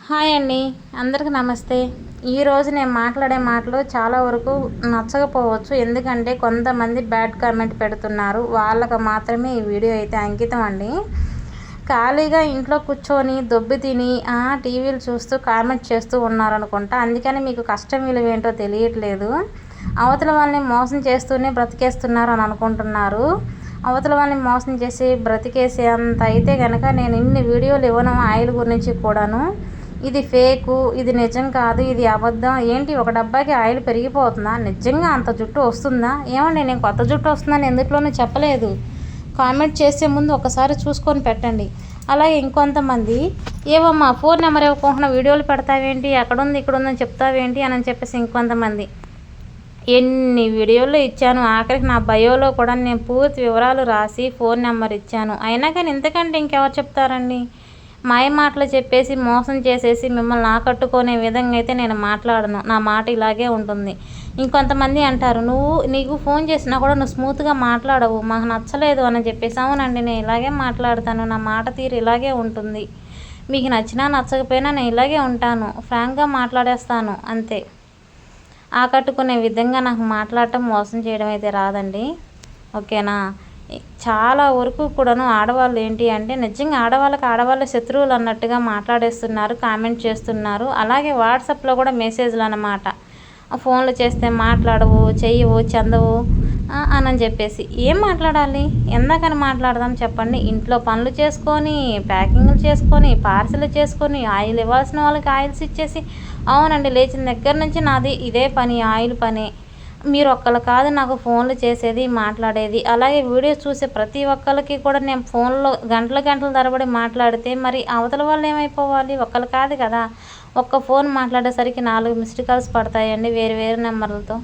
Hi అండి. అందరికి నమస్తే. ఈరోజు నేను మాట్లాడే మాటలు చాలా వరకు నచ్చకపోవచ్చు. ఎందుకంటే కొంతమంది బ్యాడ్ కామెంట్ పెడుతున్నారు. వాళ్ళకు మాత్రమే ఈ వీడియో అయితే అంకితం అండి. ఖాళీగా ఇంట్లో కూర్చొని దొబ్బి తిని టీవీలు చూస్తూ కామెంట్ చేస్తూ ఉన్నారనుకుంటా. అందుకని మీకు కష్టం విలువ ఏంటో తెలియట్లేదు. అవతల వాళ్ళని మోసం చేస్తూనే బ్రతికేస్తున్నారు అని అనుకుంటున్నారు. అవతల వాళ్ళని మోసం చేసి బ్రతికేసే అంత అయితే కనుక నేను ఇన్ని వీడియోలు ఇవ్వను ఆయిల్ గురించి కూడాను. ఇది ఫేకు ఇది నిజం కాదు ఇది అబద్ధం. ఏంటి ఒక డబ్బాకి ఆయిల్ పెరిగిపోతుందా? నిజంగా అంత జుట్టు వస్తుందా? ఏమండి నేను కొత్త జుట్టు వస్తుందని ఎందుట్లోనూ చెప్పలేదు. కామెంట్ చేసే ముందు ఒకసారి చూసుకొని పెట్టండి. అలాగే ఇంకొంతమంది ఏవమ్మా ఫోన్ నెంబర్ ఇవ్వకుండా వీడియోలు పెడతావేంటి? ఎక్కడుంది ఇక్కడుందని చెప్తావేంటి? అని చెప్పేసి ఇంకొంతమంది ఎన్ని వీడియోలు ఇచ్చాను? ఆఖరికి నా బయోలో కూడా నేను పూర్తి వివరాలు రాసి ఫోన్ నెంబర్ ఇచ్చాను. అయినా కానీ ఇంతకంటే ఇంకెవరు చెప్తారండి? మాయ మాటలు చెప్పేసి మోసం చేసేసి మిమ్మల్ని ఆకట్టుకునే విధంగా అయితే నేను మాట్లాడను. నా మాట ఇలాగే ఉంటుంది. ఇంకొంతమంది అంటారు నువ్వు నీకు ఫోన్ చేసినా కూడా నువ్వు స్మూత్గా మాట్లాడవు. మాకు నచ్చలేదు అని చెప్పేసి అవునండి నేను ఇలాగే మాట్లాడతాను. నా మాట తీరు ఇలాగే ఉంటుంది. మీకు నచ్చినా నచ్చకపోయినా నేను ఇలాగే ఉంటాను. ఫ్రాంక్గా మాట్లాడేస్తాను. అంతే. ఆకట్టుకునే విధంగా నాకు మాట్లాడటం మోసం చేయడం అయితే రాదండి. ఓకేనా? చాలా వరకు కూడాను ఆడవాళ్ళు ఏంటి అంటే నిజంగా ఆడవాళ్ళకి ఆడవాళ్ళ శత్రువులు అన్నట్టుగా మాట్లాడేస్తున్నారు కామెంట్ చేస్తున్నారు. అలాగే వాట్సాప్లో కూడా మెసేజ్లు అన్నమాట. ఫోన్లు చేస్తే మాట్లాడవు చెయ్యవు చెందవు అని చెప్పేసి. ఏం మాట్లాడాలి? ఎందాకని మాట్లాడదాం చెప్పండి. ఇంట్లో పనులు చేసుకొని ప్యాకింగ్లు చేసుకొని పార్సిల్ చేసుకొని ఆయిల్ ఇవ్వాల్సిన వాళ్ళకి ఆయిల్స్ ఇచ్చేసి అవునండి లేచిన దగ్గర నుంచి నాది ఇదే పని ఆయిల్ పని. మీరు ఒక్కరు కాదు నాకు ఫోన్లు చేసేది మాట్లాడేది. అలాగే వీడియోస్ చూసే ప్రతి ఒక్కరికి కూడా నేను ఫోన్లో గంటల గంటల తరబడి మాట్లాడితే మరి అవతల వాళ్ళు ఏమైపోవాలి? ఒక్కరు కాదు కదా. ఒక్క ఫోన్ మాట్లాడేసరికి నాలుగు మిస్డ్ కాల్స్ పడతాయండి వేరు వేరు నెంబర్లతో.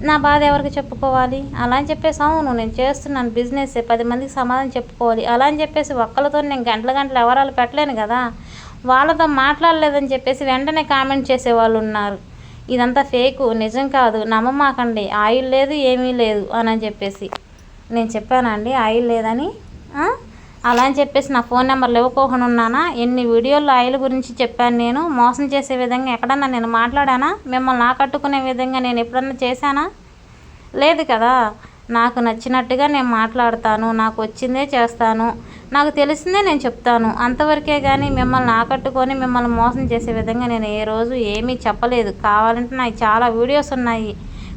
నా బాధ ఎవరికి చెప్పుకోవాలి? అలా అని చెప్పేసి అవును నేను చేస్తున్నాను బిజినెస్ పది మందికి సమాధానం చెప్పుకోవాలి. అలా అని చెప్పేసి ఒక్కరితో నేను గంటల గంటల ఎవరాలు పెట్టలేను కదా. వాళ్ళతో మాట్లాడలేదని చెప్పేసి వెంటనే కామెంట్ చేసేవాళ్ళు ఉన్నారు. ఇదంతా ఫేకు నిజం కాదు. నమ్మమాకండి. ఆయిల్ లేదు ఏమీ లేదు అని చెప్పేసి. నేను చెప్పానండి ఆయిల్ లేదని. అలా అని చెప్పేసి నా ఫోన్ నెంబర్లు ఇవ్వకోకుండా ఉన్నానా? ఎన్ని వీడియోల్లో ఆయిల్ గురించి చెప్పాను నేను? మోసం చేసే విధంగా ఎక్కడన్నా నేను మాట్లాడానా? మిమ్మల్ని ఆకట్టుకునే విధంగా నేను ఎప్పుడన్నా చేశానా? లేదు కదా. నాకు నచ్చినట్టుగా నేను మాట్లాడతాను. నాకు వచ్చిందే చేస్తాను. నాకు తెలిసిందే నేను చెప్తాను. అంతవరకే కానీ మిమ్మల్ని ఆకట్టుకొని మిమ్మల్ని మోసం చేసే విధంగా నేను ఏ రోజు ఏమీ చెప్పలేదు. కావాలంటే నాకు చాలా వీడియోస్ ఉన్నాయి.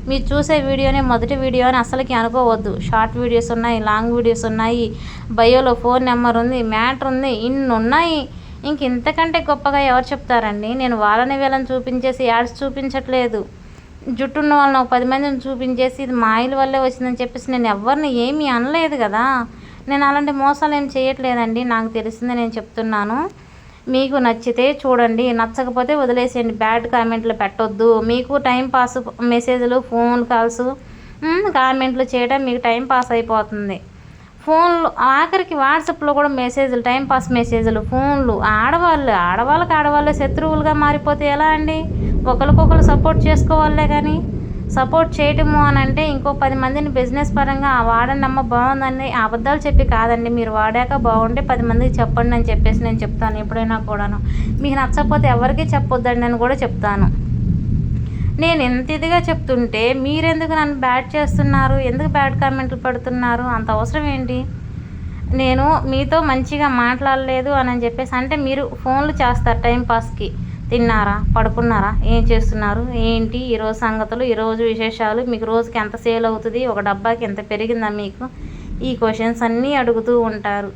మీరు చూసే వీడియోనే మొదటి వీడియో అని అసలుకి అనుకోవద్దు. షార్ట్ వీడియోస్ ఉన్నాయి లాంగ్ వీడియోస్ ఉన్నాయి బయోలో ఫోన్ నెంబర్ ఉంది మ్యాటర్ ఉంది ఇన్ని ఉన్నాయి. ఇంక ఇంతకంటే గొప్పగా ఎవరు చెప్తారండి? నేను వాళ్ళని వీళ్ళని చూపించేసి యాడ్స్ చూపించట్లేదు. జుట్టున్న వాళ్ళని ఒక పది మందిని చూపించేసి ఇది మాయిల వల్లే వచ్చిందని చెప్పేసి నేను ఎవరిని ఏమీ అనలేదు కదా? నేను అలాంటి మోసాలు ఏం చేయట్లేదండి నాకు తెలిసింది నేను చెప్తున్నాను. మీకు నచ్చితే చూడండి నచ్చకపోతే వదిలేసేయండి బ్యాడ్ కామెంట్లు పెట్టొద్దు. మీకు టైం పాస్ మెసేజ్లు ఫోన్ కాల్స్ కామెంట్లు చేయడం మీకు టైం పాస్ అయిపోతుంది. ఫోన్లు ఆఖరికి వాట్సాప్లో కూడా మెసేజ్లు టైం పాస్ మెసేజ్లు ఫోన్లు. ఆడవాళ్ళు ఆడవాళ్ళకి ఆడవాళ్ళే శత్రువులుగా మారిపోతే ఎలా అండి? ఒకరికొకరు సపోర్ట్ చేసుకోవాలే కానీ. సపోర్ట్ చేయటము అని అంటే ఇంకో పది మందిని బిజినెస్ పరంగా వాడండి అమ్మ బాగుందని అబద్ధాలు చెప్పి కాదండి మీరు వాడాక బాగుంటే పది మందికి చెప్పండి అని చెప్పేసి నేను చెప్తాను ఎప్పుడైనా కూడాను. మీకు నచ్చకపోతే ఎవరికి చెప్పొద్దండి అని కూడా చెప్తాను. నేను ఎంత ఇదిగా చెప్తుంటే మీరెందుకు నన్ను బ్యాడ్ చేస్తున్నారు ఎందుకు బ్యాడ్ కామెంట్లు పెడుతున్నారు అంత అవసరం ఏంటి? నేను మీతో మంచిగా మాట్లాడలేదు అని చెప్పేసి అంటే మీరు ఫోన్లు చేస్తారు టైంపాస్కి తిన్నారా? పడుకున్నారా? ఏం చేస్తున్నారు? ఏంటి? ఈరోజు సంగతులు ఈరోజు విశేషాలు మీకు రోజుకి ఎంత సేల్ అవుతుంది? ఒక డబ్బాకి ఎంత పెరిగిందా మీకు? ఈ క్వశ్చన్స్ అన్నీ అడుగుతూ ఉంటారు.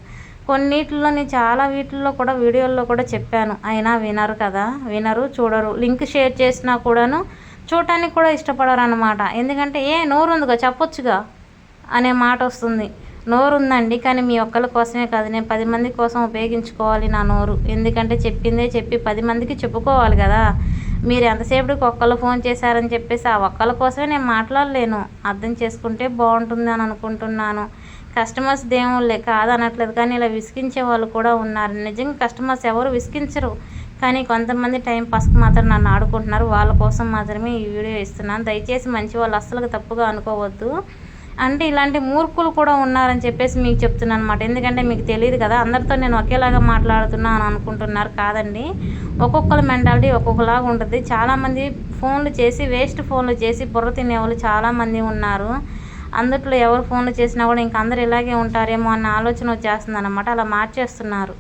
కొన్నిటిలోని చాలా వీటిల్లో కూడా వీడియోల్లో కూడా చెప్పాను. అయినా వినరు కదా? వినరు చూడరు. లింక్ షేర్ చేసినా కూడాను చూడటానికి కూడా ఇష్టపడరు అనమాట ఎందుకంటే ఏ నోరు ఉందిగా? చెప్పొచ్చుగా? అనే మాట వస్తుంది. నోరు ఉందండి కానీ మీ ఒక్కరి కోసమే కాదు. నేను పది మంది కోసం ఉపయోగించుకోవాలి నా నోరు. ఎందుకంటే చెప్పిందే చెప్పి పది మందికి చెప్పుకోవాలి కదా. మీరు ఎంతసేపటికి ఒక్కళ్ళు ఫోన్ చేశారని చెప్పేసి ఆ ఒక్కళ్ళ కోసమే నేను మాట్లాడలేను. అర్థం చేసుకుంటే బాగుంటుంది అని అనుకుంటున్నాను. కస్టమర్స్ దేవుళ్ళే కాదనట్లేదు కానీ ఇలా విసిగించే వాళ్ళు కూడా ఉన్నారు. నిజంగా కస్టమర్స్ ఎవరు విసిగించరు. కానీ కొంతమంది టైం పాస్కి మాత్రం నన్ను ఆడుకుంటున్నారు. వాళ్ళ కోసం మాత్రమే ఈ వీడియో ఇస్తున్నాను. దయచేసి మంచి వాళ్ళు అస్సలు తప్పుగా అనుకోవద్దు. అంటే ఇలాంటి మూర్ఖులు కూడా ఉన్నారని చెప్పేసి మీకు చెప్తున్నాను అనమాట ఎందుకంటే మీకు తెలియదు కదా అందరితో నేను ఒకేలాగా మాట్లాడుతున్నా అని అనుకుంటున్నారు కాదండి. ఒక్కొక్కరి మెంటాలిటీ ఒక్కొక్కలాగా ఉంటుంది. చాలామంది ఫోన్లు చేసి వేస్ట్ ఫోన్లు చేసి బుర్ర తినేవాళ్ళు చాలామంది ఉన్నారు. అందుట్లో ఎవరు ఫోన్లు చేసినా కూడా ఇంక అందరు ఇలాగే ఉంటారేమో అన్న ఆలోచన వచ్చేస్తుంది అనమాట అలా మార్చేస్తున్నారు.